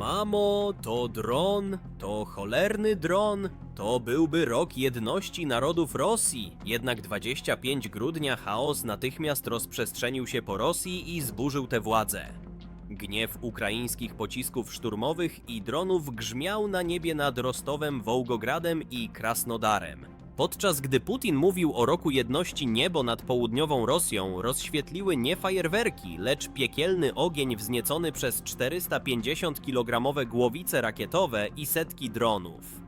Mamo, to dron, to cholerny dron, to byłby rok jedności narodów Rosji. Jednak 25 grudnia chaos natychmiast rozprzestrzenił się po Rosji i zburzył tę władzę. Gniew ukraińskich pocisków szturmowych i dronów grzmiał na niebie nad Rostowem, Wołgogradem i Krasnodarem. Podczas gdy Putin mówił o roku jedności niebo nad południową Rosją, rozświetliły nie fajerwerki, lecz piekielny ogień wzniecony przez 450-kilogramowe głowice rakietowe i setki dronów.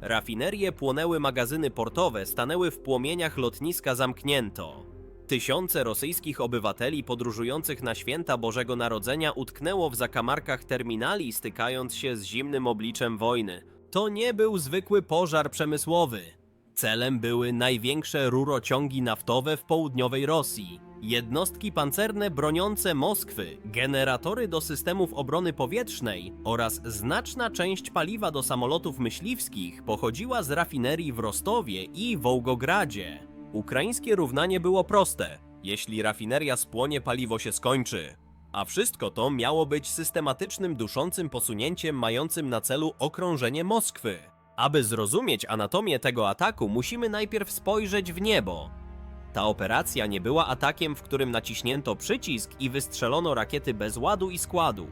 Rafinerie płonęły, magazyny portowe stanęły w płomieniach, lotniska zamknięto. Tysiące rosyjskich obywateli podróżujących na święta Bożego Narodzenia utknęło w zakamarkach terminali, stykając się z zimnym obliczem wojny. To nie był zwykły pożar przemysłowy. Celem były największe rurociągi naftowe w południowej Rosji, jednostki pancerne broniące Moskwy, generatory do systemów obrony powietrznej oraz znaczna część paliwa do samolotów myśliwskich pochodziła z rafinerii w Rostowie i Wołgogradzie. Ukraińskie równanie było proste. Jeśli rafineria spłonie, paliwo się skończy. A wszystko to miało być systematycznym, duszącym posunięciem mającym na celu okrążenie Moskwy. Aby zrozumieć anatomię tego ataku, musimy najpierw spojrzeć w niebo. Ta operacja nie była atakiem, w którym naciśnięto przycisk i wystrzelono rakiety bez ładu i składu.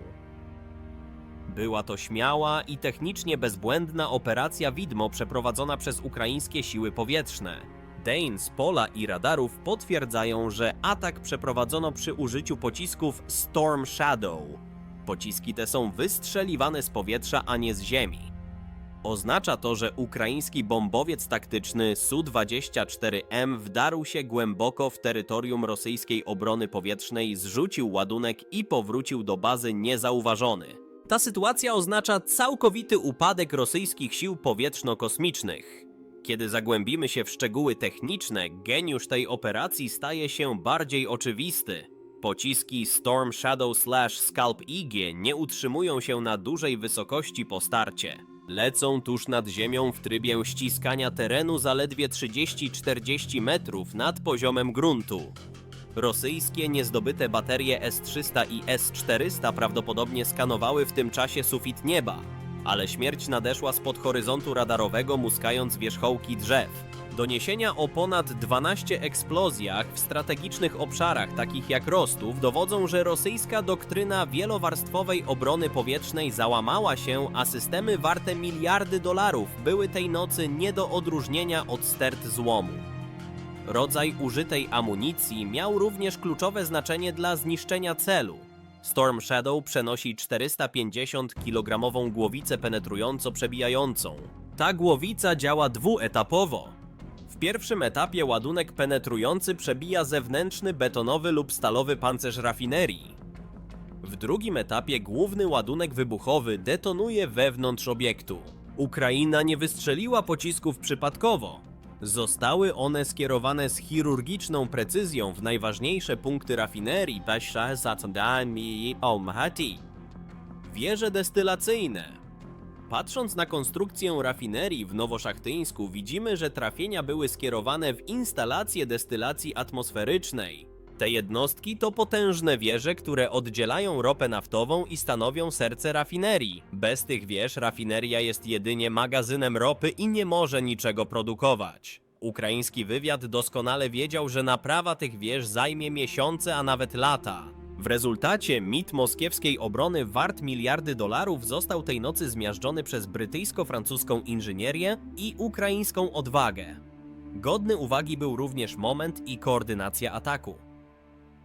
Była to śmiała i technicznie bezbłędna operacja widmo przeprowadzona przez ukraińskie siły powietrzne. Dane z pola i radarów potwierdzają, że atak przeprowadzono przy użyciu pocisków Storm Shadow. Pociski te są wystrzeliwane z powietrza, a nie z ziemi. Oznacza to, że ukraiński bombowiec taktyczny Su-24M wdarł się głęboko w terytorium rosyjskiej obrony powietrznej, zrzucił ładunek i powrócił do bazy niezauważony. Ta sytuacja oznacza całkowity upadek rosyjskich sił powietrzno-kosmicznych. Kiedy zagłębimy się w szczegóły techniczne, geniusz tej operacji staje się bardziej oczywisty. Pociski Storm Shadow slash Scalp IG nie utrzymują się na dużej wysokości po starcie. Lecą tuż nad ziemią w trybie ściskania terenu zaledwie 30-40 metrów nad poziomem gruntu. Rosyjskie niezdobyte baterie S-300 i S-400 prawdopodobnie skanowały w tym czasie sufit nieba, ale śmierć nadeszła spod horyzontu radarowego muskając wierzchołki drzew. Doniesienia o ponad 12 eksplozjach w strategicznych obszarach takich jak Rostów dowodzą, że rosyjska doktryna wielowarstwowej obrony powietrznej załamała się, a systemy warte miliardy dolarów były tej nocy nie do odróżnienia od stert złomu. Rodzaj użytej amunicji miał również kluczowe znaczenie dla zniszczenia celu. Storm Shadow przenosi 450 kg głowicę penetrująco przebijającą. Ta głowica działa dwuetapowo. W pierwszym etapie ładunek penetrujący przebija zewnętrzny betonowy lub stalowy pancerz rafinerii. W drugim etapie główny ładunek wybuchowy detonuje wewnątrz obiektu. Ukraina nie wystrzeliła pocisków przypadkowo. Zostały one skierowane z chirurgiczną precyzją w najważniejsze punkty rafinerii Basha Zatandam i Almaty. Wieże destylacyjne. Patrząc na konstrukcję rafinerii w Nowoszachtyńsku, widzimy, że trafienia były skierowane w instalacje destylacji atmosferycznej. Te jednostki to potężne wieże, które oddzielają ropę naftową i stanowią serce rafinerii. Bez tych wież rafineria jest jedynie magazynem ropy i nie może niczego produkować. Ukraiński wywiad doskonale wiedział, że naprawa tych wież zajmie miesiące, a nawet lata. W rezultacie mit moskiewskiej obrony wart miliardy dolarów został tej nocy zmiażdżony przez brytyjsko-francuską inżynierię i ukraińską odwagę. Godny uwagi był również moment i koordynacja ataku.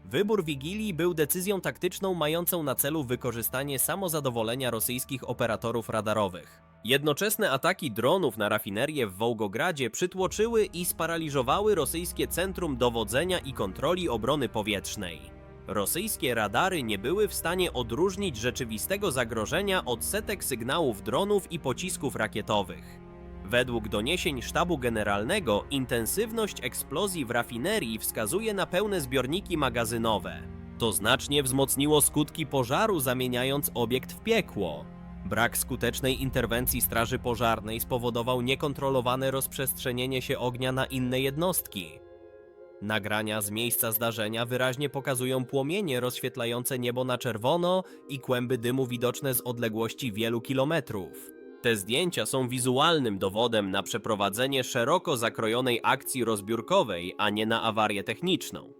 Wybór Wigilii był decyzją taktyczną mającą na celu wykorzystanie samozadowolenia rosyjskich operatorów radarowych. Jednoczesne ataki dronów na rafinerię w Wołgogradzie przytłoczyły i sparaliżowały rosyjskie centrum dowodzenia i kontroli obrony powietrznej. Rosyjskie radary nie były w stanie odróżnić rzeczywistego zagrożenia od setek sygnałów dronów i pocisków rakietowych. Według doniesień sztabu generalnego, intensywność eksplozji w rafinerii wskazuje na pełne zbiorniki magazynowe. To znacznie wzmocniło skutki pożaru, zamieniając obiekt w piekło. Brak skutecznej interwencji Straży Pożarnej spowodował niekontrolowane rozprzestrzenienie się ognia na inne jednostki. Nagrania z miejsca zdarzenia wyraźnie pokazują płomienie rozświetlające niebo na czerwono i kłęby dymu widoczne z odległości wielu kilometrów. Te zdjęcia są wizualnym dowodem na przeprowadzenie szeroko zakrojonej akcji rozbiórkowej, a nie na awarię techniczną.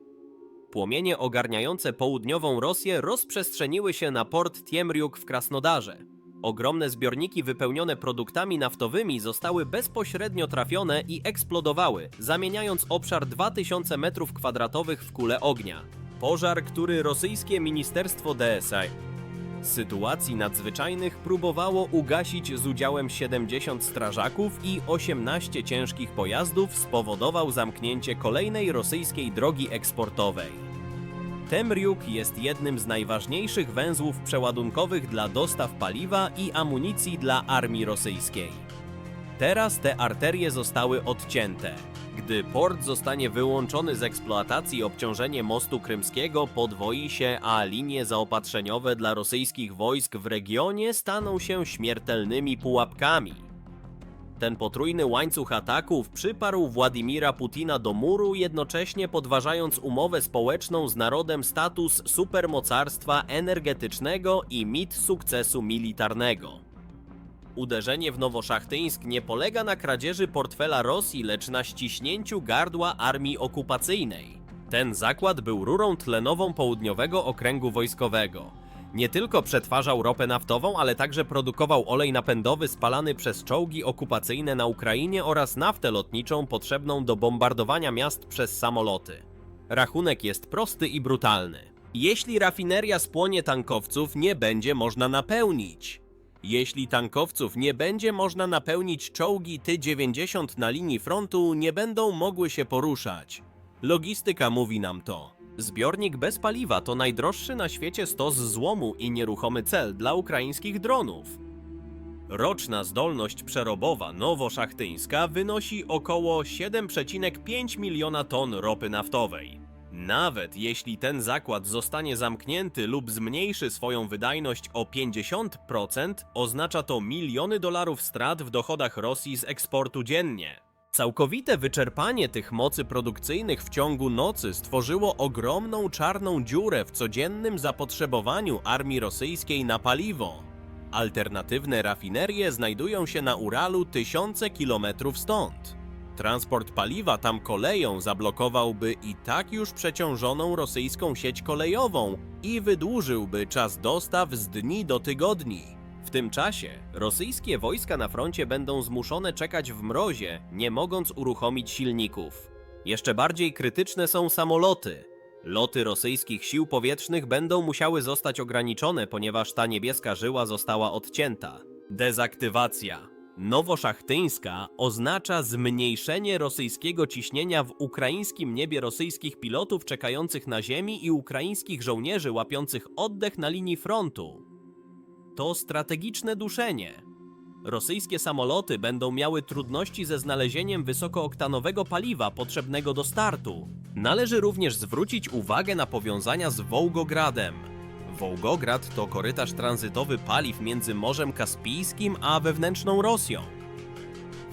Płomienie ogarniające południową Rosję rozprzestrzeniły się na port Tiemriuk w Krasnodarze. Ogromne zbiorniki wypełnione produktami naftowymi zostały bezpośrednio trafione i eksplodowały, zamieniając obszar 2000 m2 w kulę ognia. Pożar, który rosyjskie Ministerstwo DSI sytuacji nadzwyczajnych próbowało ugasić z udziałem 70 strażaków i 18 ciężkich pojazdów, spowodował zamknięcie kolejnej rosyjskiej drogi eksportowej. Temriuk jest jednym z najważniejszych węzłów przeładunkowych dla dostaw paliwa i amunicji dla armii rosyjskiej. Teraz te arterie zostały odcięte. Gdy port zostanie wyłączony z eksploatacji, obciążenie mostu krymskiego podwoi się, a linie zaopatrzeniowe dla rosyjskich wojsk w regionie staną się śmiertelnymi pułapkami. Ten potrójny łańcuch ataków przyparł Władimira Putina do muru, jednocześnie podważając umowę społeczną z narodem status supermocarstwa energetycznego i mit sukcesu militarnego. Uderzenie w Nowoszachyńsk nie polega na kradzieży portfela Rosji, lecz na ściśnięciu gardła armii okupacyjnej. Ten zakład był rurą tlenową południowego okręgu wojskowego. Nie tylko przetwarzał ropę naftową, ale także produkował olej napędowy spalany przez czołgi okupacyjne na Ukrainie oraz naftę lotniczą potrzebną do bombardowania miast przez samoloty. Rachunek jest prosty i brutalny. Jeśli rafineria spłonie tankowców, nie będzie można napełnić. Jeśli tankowców nie będzie można napełnić, czołgi Ty-90 na linii frontu nie będą mogły się poruszać. Logistyka mówi nam to. Zbiornik bez paliwa to najdroższy na świecie stos złomu i nieruchomy cel dla ukraińskich dronów. Roczna zdolność przerobowa nowoszachyńska wynosi około 7,5 miliona ton ropy naftowej. Nawet jeśli ten zakład zostanie zamknięty lub zmniejszy swoją wydajność o 50%, oznacza to miliony dolarów strat w dochodach Rosji z eksportu dziennie. Całkowite wyczerpanie tych mocy produkcyjnych w ciągu nocy stworzyło ogromną czarną dziurę w codziennym zapotrzebowaniu armii rosyjskiej na paliwo. Alternatywne rafinerie znajdują się na Uralu tysiące kilometrów stąd. Transport paliwa tam koleją zablokowałby i tak już przeciążoną rosyjską sieć kolejową i wydłużyłby czas dostaw z dni do tygodni. Tym czasie rosyjskie wojska na froncie będą zmuszone czekać w mrozie, nie mogąc uruchomić silników. Jeszcze bardziej krytyczne są samoloty. Loty rosyjskich sił powietrznych będą musiały zostać ograniczone, ponieważ ta niebieska żyła została odcięta. Dezaktywacja. Nowoszachyńska oznacza zmniejszenie rosyjskiego ciśnienia w ukraińskim niebie rosyjskich pilotów czekających na ziemi i ukraińskich żołnierzy łapiących oddech na linii frontu. To strategiczne duszenie. Rosyjskie samoloty będą miały trudności ze znalezieniem wysokooktanowego paliwa potrzebnego do startu. Należy również zwrócić uwagę na powiązania z Wołgogradem. Wołgograd to korytarz tranzytowy paliw między Morzem Kaspijskim a wewnętrzną Rosją.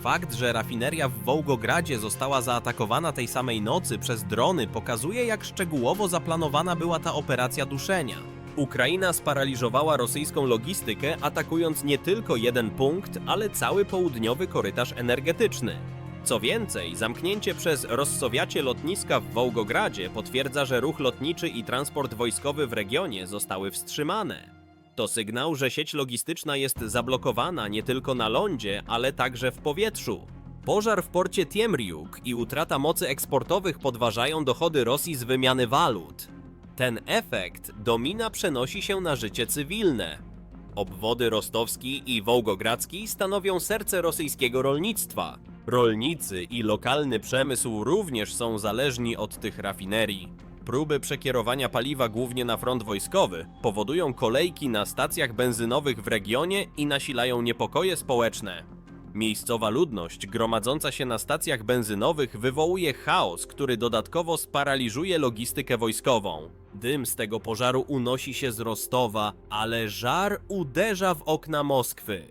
Fakt, że rafineria w Wołgogradzie została zaatakowana tej samej nocy przez drony pokazuje, jak szczegółowo zaplanowana była ta operacja duszenia. Ukraina sparaliżowała rosyjską logistykę, atakując nie tylko jeden punkt, ale cały południowy korytarz energetyczny. Co więcej, zamknięcie przez Rossowiacie lotniska w Wołgogradzie potwierdza, że ruch lotniczy i transport wojskowy w regionie zostały wstrzymane. To sygnał, że sieć logistyczna jest zablokowana nie tylko na lądzie, ale także w powietrzu. Pożar w porcie Tiemriuk i utrata mocy eksportowych podważają dochody Rosji z wymiany walut. Ten efekt domina przenosi się na życie cywilne. Obwody rostowski i wołgogradzki stanowią serce rosyjskiego rolnictwa. Rolnicy i lokalny przemysł również są zależni od tych rafinerii. Próby przekierowania paliwa głównie na front wojskowy powodują kolejki na stacjach benzynowych w regionie i nasilają niepokoje społeczne. Miejscowa ludność gromadząca się na stacjach benzynowych wywołuje chaos, który dodatkowo sparaliżuje logistykę wojskową. Dym z tego pożaru unosi się z Rostowa, ale żar uderza w okna Moskwy.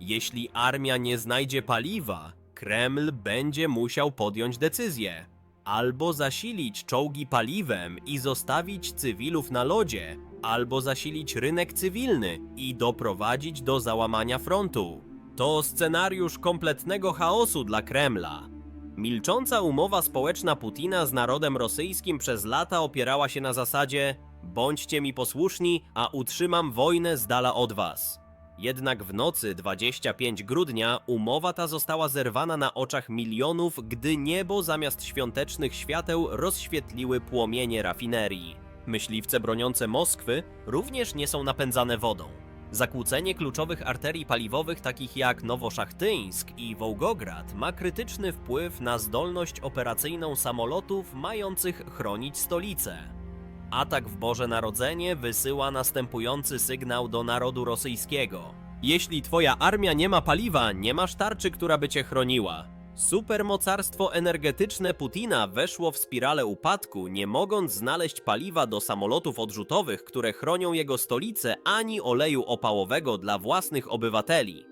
Jeśli armia nie znajdzie paliwa, Kreml będzie musiał podjąć decyzję. Albo zasilić czołgi paliwem i zostawić cywilów na lodzie, albo zasilić rynek cywilny i doprowadzić do załamania frontu. To scenariusz kompletnego chaosu dla Kremla. Milcząca umowa społeczna Putina z narodem rosyjskim przez lata opierała się na zasadzie bądźcie mi posłuszni, a utrzymam wojnę z dala od was. Jednak w nocy 25 grudnia umowa ta została zerwana na oczach milionów, gdy niebo zamiast świątecznych świateł rozświetliły płomienie rafinerii. Myśliwce broniące Moskwy również nie są napędzane wodą. Zakłócenie kluczowych arterii paliwowych takich jak Nowoszachyńsk i Wołgograd ma krytyczny wpływ na zdolność operacyjną samolotów mających chronić stolicę. Atak w Boże Narodzenie wysyła następujący sygnał do narodu rosyjskiego. Jeśli twoja armia nie ma paliwa, nie masz tarczy, która by cię chroniła. Supermocarstwo energetyczne Putina weszło w spiralę upadku, nie mogąc znaleźć paliwa do samolotów odrzutowych, które chronią jego stolicę, ani oleju opałowego dla własnych obywateli.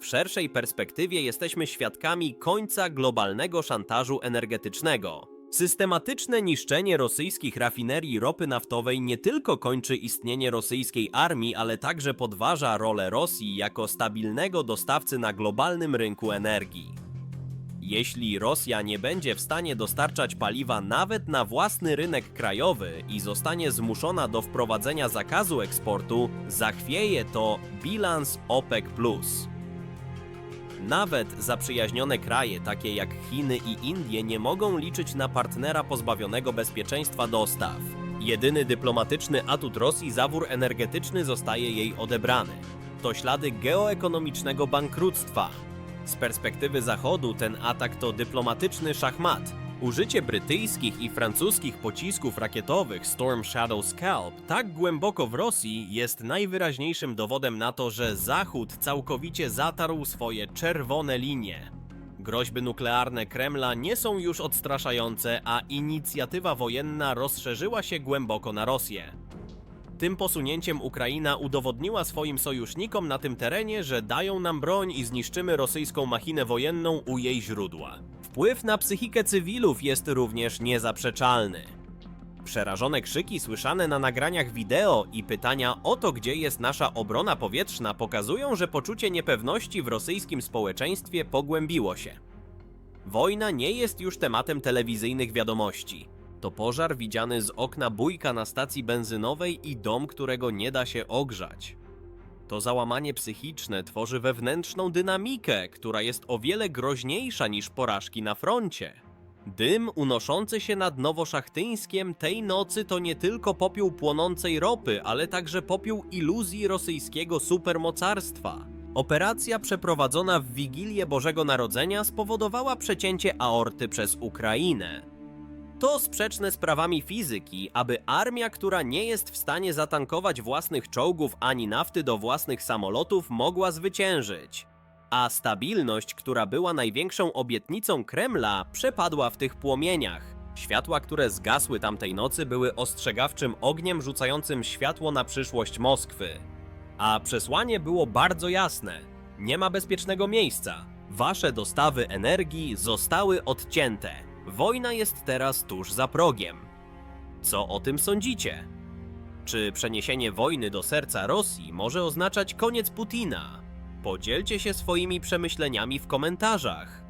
W szerszej perspektywie jesteśmy świadkami końca globalnego szantażu energetycznego. Systematyczne niszczenie rosyjskich rafinerii ropy naftowej nie tylko kończy istnienie rosyjskiej armii, ale także podważa rolę Rosji jako stabilnego dostawcy na globalnym rynku energii. Jeśli Rosja nie będzie w stanie dostarczać paliwa nawet na własny rynek krajowy i zostanie zmuszona do wprowadzenia zakazu eksportu, zachwieje to bilans OPEC. Nawet zaprzyjaźnione kraje takie jak Chiny i Indie nie mogą liczyć na partnera pozbawionego bezpieczeństwa dostaw. Jedyny dyplomatyczny atut Rosji zawór energetyczny zostaje jej odebrany. To ślady geoekonomicznego bankructwa. Z perspektywy Zachodu ten atak to dyplomatyczny szachmat. Użycie brytyjskich i francuskich pocisków rakietowych Storm Shadow Scalp tak głęboko w Rosji jest najwyraźniejszym dowodem na to, że Zachód całkowicie zatarł swoje czerwone linie. Groźby nuklearne Kremla nie są już odstraszające, a inicjatywa wojenna rozszerzyła się głęboko na Rosję. Tym posunięciem Ukraina udowodniła swoim sojusznikom na tym terenie, że dają nam broń i zniszczymy rosyjską machinę wojenną u jej źródła. Wpływ na psychikę cywilów jest również niezaprzeczalny. Przerażone krzyki słyszane na nagraniach wideo i pytania o to, gdzie jest nasza obrona powietrzna, pokazują, że poczucie niepewności w rosyjskim społeczeństwie pogłębiło się. Wojna nie jest już tematem telewizyjnych wiadomości. To pożar widziany z okna bójka na stacji benzynowej i dom, którego nie da się ogrzać. To załamanie psychiczne tworzy wewnętrzną dynamikę, która jest o wiele groźniejsza niż porażki na froncie. Dym unoszący się nad Nowoszachyńskiem tej nocy to nie tylko popiół płonącej ropy, ale także popiół iluzji rosyjskiego supermocarstwa. Operacja przeprowadzona w Wigilię Bożego Narodzenia spowodowała przecięcie aorty przez Ukrainę. To sprzeczne z prawami fizyki, aby armia, która nie jest w stanie zatankować własnych czołgów ani nafty do własnych samolotów, mogła zwyciężyć. A stabilność, która była największą obietnicą Kremla, przepadła w tych płomieniach. Światła, które zgasły tamtej nocy, były ostrzegawczym ogniem rzucającym światło na przyszłość Moskwy. A przesłanie było bardzo jasne: nie ma bezpiecznego miejsca. Wasze dostawy energii zostały odcięte. Wojna jest teraz tuż za progiem. Co o tym sądzicie? Czy przeniesienie wojny do serca Rosji może oznaczać koniec Putina? Podzielcie się swoimi przemyśleniami w komentarzach.